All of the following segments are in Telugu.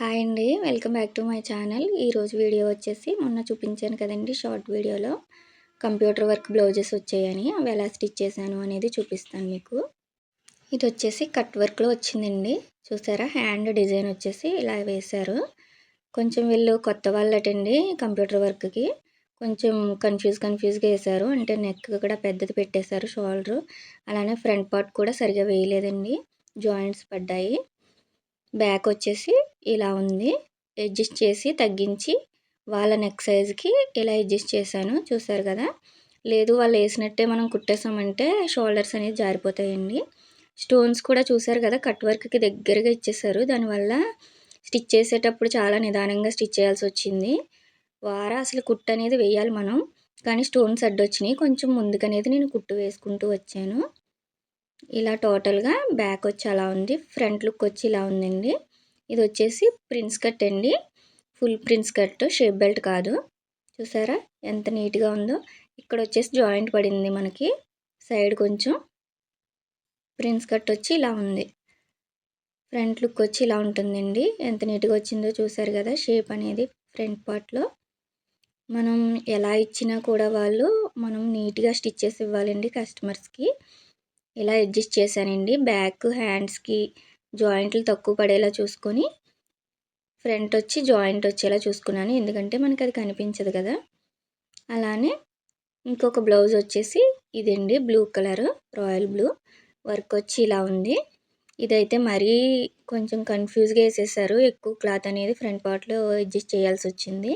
హాయ్ అండి welcome back to my channel. ఈరోజు వీడియో వచ్చేసి మొన్న చూపించాను కదండి షార్ట్ వీడియోలో. కంప్యూటర్ వర్క్ బ్లౌజెస్ వచ్చాయని అవి ఎలా స్టిచ్ చేశాను అనేది చూపిస్తాను మీకు. ఇది వచ్చేసి కట్ వర్క్లో వచ్చిందండి. చూసారా? హ్యాండ్ డిజైన్ వచ్చేసి ఇలా వేశారు. కొంచెం వీళ్ళు కొత్త వాళ్ళటండి కంప్యూటర్ వర్క్కి. కొంచెం కన్ఫ్యూజ్ కన్ఫ్యూజ్గా వేశారు. అంటే నెక్ కూడా పెద్దది పెట్టేశారు షోల్డరు. అలానే ఫ్రంట్ పార్ట్ కూడా సరిగా వేయలేదండి. జాయింట్స్ పడ్డాయి. బ్యాక్ వచ్చేసి ఇలా ఉంది. అడ్జస్ట్ చేసి తగ్గించి వాళ్ళ నెక్ సైజ్కి ఇలా అడ్జస్ట్ చేశాను. చూసారు కదా? లేదు వాళ్ళు వేసినట్టే మనం కుట్టేసామంటే షోల్డర్స్ అనేది జారిపోతాయండి. స్టోన్స్ కూడా చూసారు కదా? కట్ వర్క్కి దగ్గరగా ఇచ్చేసారు. దానివల్ల స్టిచ్ చేసేటప్పుడు చాలా నిదానంగా స్టిచ్ చేయాల్సి వచ్చింది. వార అసలు కుట్టు అనేది వేయాలి మనం. కానీ స్టోన్స్ అడ్డొచ్చినాయి. కొంచెం ముందుకనేది నేను కుట్టు వేసుకుంటూ వచ్చాను. ఇలా టోటల్గా బ్యాక్ వచ్చి అలా ఉంది. ఫ్రంట్ లుక్ వచ్చి ఇలా ఉందండి. ఇది వచ్చేసి ప్రిన్స్ కట్ అండి. Full prince cut shape belt కాదు. చూసారా? ఎంత నీట్గా ఉందో. ఇక్కడ వచ్చేసి జాయింట్ పడింది మనకి. సైడ్ కొంచెం ప్రిన్స్ కట్ వచ్చి ఇలా ఉంది. ఫ్రంట్ లుక్ వచ్చి ఇలా ఉంటుందండి. ఎంత నీట్గా వచ్చిందో చూసారు కదా? షేప్ అనేది ఫ్రంట్ పార్ట్లో. మనం ఎలా ఇచ్చినా కూడా వాళ్ళు మనం నీట్గా స్టిచ్ చేసి ఇవ్వాలండి కస్టమర్స్కి. ఇలా అడ్జస్ట్ చేశానండి. బ్యాక్ హ్యాండ్స్కి జాయింట్లు తక్కువ పడేలా చూసుకొని ఫ్రంట్ వచ్చి జాయింట్ వచ్చేలా చూసుకున్నాను. ఎందుకంటే మనకి అది కనిపించదు కదా. అలానే ఇంకొక బ్లౌజ్ వచ్చేసి ఇదండి blue colour royal blue. Work వచ్చి ఇలా ఉంది. ఇదైతే మరీ కొంచెం కన్ఫ్యూజ్గా వేసేసారు. ఎక్కువ క్లాత్ అనేది ఫ్రంట్ పార్ట్లో అడ్జస్ట్ చేయాల్సి వచ్చింది.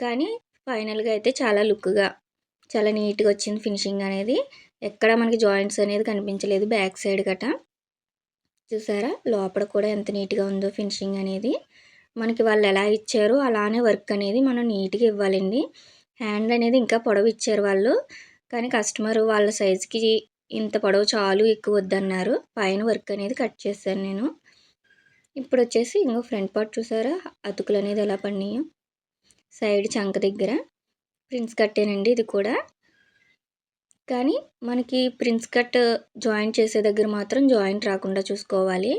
కానీ ఫైనల్గా అయితే చాలా లుక్గా చాలా నీట్గా వచ్చింది ఫినిషింగ్ అనేది. ఎక్కడ మనకి జాయింట్స్ అనేది కనిపించలేదు బ్యాక్ సైడ్ గట. చూసారా? లోపల కూడా ఎంత నీట్గా ఉందో ఫినిషింగ్ అనేది. మనకి వాళ్ళు ఎలా ఇచ్చారో అలానే వర్క్ అనేది మనం నీట్గా ఇవ్వాలండి. హ్యాండ్ అనేది ఇంకా పొడవు ఇచ్చారు వాళ్ళు. కానీ కస్టమర్ వాళ్ళ సైజుకి ఇంత పొడవు చాలు ఎక్కువ వద్దన్నారు. పైన వర్క్ అనేది కట్ చేశాను నేను. ఇప్పుడు వచ్చేసి ఇంకో ఫ్రంట్ పార్ట్ చూసారా? అతుకులు అనేది ఎలా పడినాయో. సైడ్ చంక దగ్గర. ప్రిన్స్ కట్టేనండి ఇది కూడా. కానీ మనకి ప్రిన్స్ కట్ జాయింట్ చేసే దగ్గర మాత్రం జాయింట్ రాకుండా చూసుకోవాలి.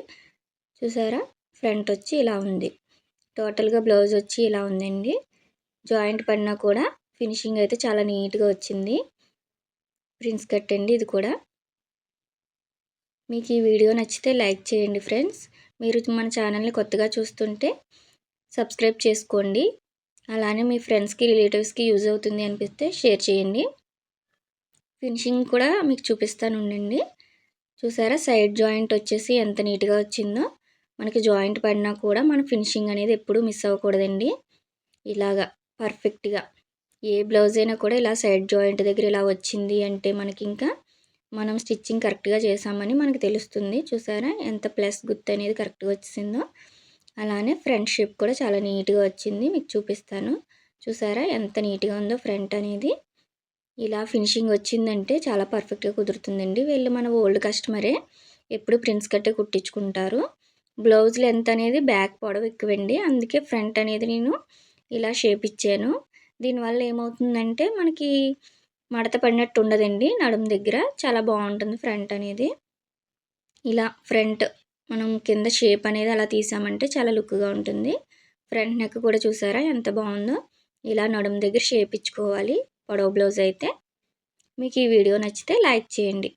చూసారా? ఫ్రంట్ వచ్చి ఇలా ఉంది. టోటల్గా బ్లౌజ్ వచ్చి ఇలా ఉందండి. జాయింట్ పడినా కూడా ఫినిషింగ్ అయితే చాలా నీట్గా వచ్చింది. ప్రిన్స్ కట్ అండి ఇది కూడా. మీకు ఈ వీడియో నచ్చితే లైక్ చేయండి ఫ్రెండ్స్. మీరు మన ఛానల్ని కొత్తగా చూస్తుంటే సబ్స్క్రైబ్ చేసుకోండి. అలానే మీ ఫ్రెండ్స్కి రిలేటివ్స్కి యూజ్ అవుతుంది అనిపిస్తే షేర్ చేయండి. ఫినిషింగ్ కూడా మీకు చూపిస్తాను ఉండండి. చూసారా? సైడ్ జాయింట్ వచ్చేసి ఎంత నీట్గా వచ్చిందో. మనకి జాయింట్ పడినా కూడా మన ఫినిషింగ్ అనేది ఎప్పుడూ మిస్ అవ్వకూడదండి. ఇలాగా పర్ఫెక్ట్గా. ఏ బ్లౌజ్ అయినా కూడా ఇలా సైడ్ జాయింట్ దగ్గర ఇలా వచ్చింది అంటే మనకి ఇంకా మనం స్టిచ్చింగ్ కరెక్ట్గా చేసామని మనకు తెలుస్తుంది. చూసారా? ఎంత ప్లస్ గుర్తు అనేది కరెక్ట్గా వచ్చిందో అలానే ఫ్రంట్ షేప్ కూడా చాలా నీట్గా వచ్చింది. మీకు చూపిస్తాను. చూసారా? ఎంత నీట్గా ఉందో ఫ్రంట్ అనేది. ఇలా ఫినిషింగ్ వచ్చిందంటే చాలా పర్ఫెక్ట్గా కుదురుతుందండి. వీళ్ళు మన ఓల్డ్ కస్టమరే ఎప్పుడు ప్రిన్స్ కట్టే కుట్టించుకుంటారు. బ్లౌజ్ లెంత్ అనేది బ్యాక్ పొడవు ఎక్కువండి. అందుకే ఫ్రంట్ అనేది నేను ఇలా షేప్ ఇచ్చాను. దీనివల్ల ఏమవుతుందంటే మనకి మడత పడినట్టు ఉండదండి నడుము దగ్గర. చాలా బాగుంటుంది ఫ్రంట్ అనేది. ఇలా ఫ్రంట్ మనం కింద షేప్ అనేది అలా తీసామంటే చాలా లుక్గా ఉంటుంది. ఫ్రంట్ నెక్ కూడా చూసారా? ఎంత బాగుందో. ఇలా నడుము దగ్గర షేప్ ఇచ్చుకోవాలి. పొడవు బ్లౌజ్ అయితే మీకు ఈ వీడియో నచ్చితే లైక్ చేయండి.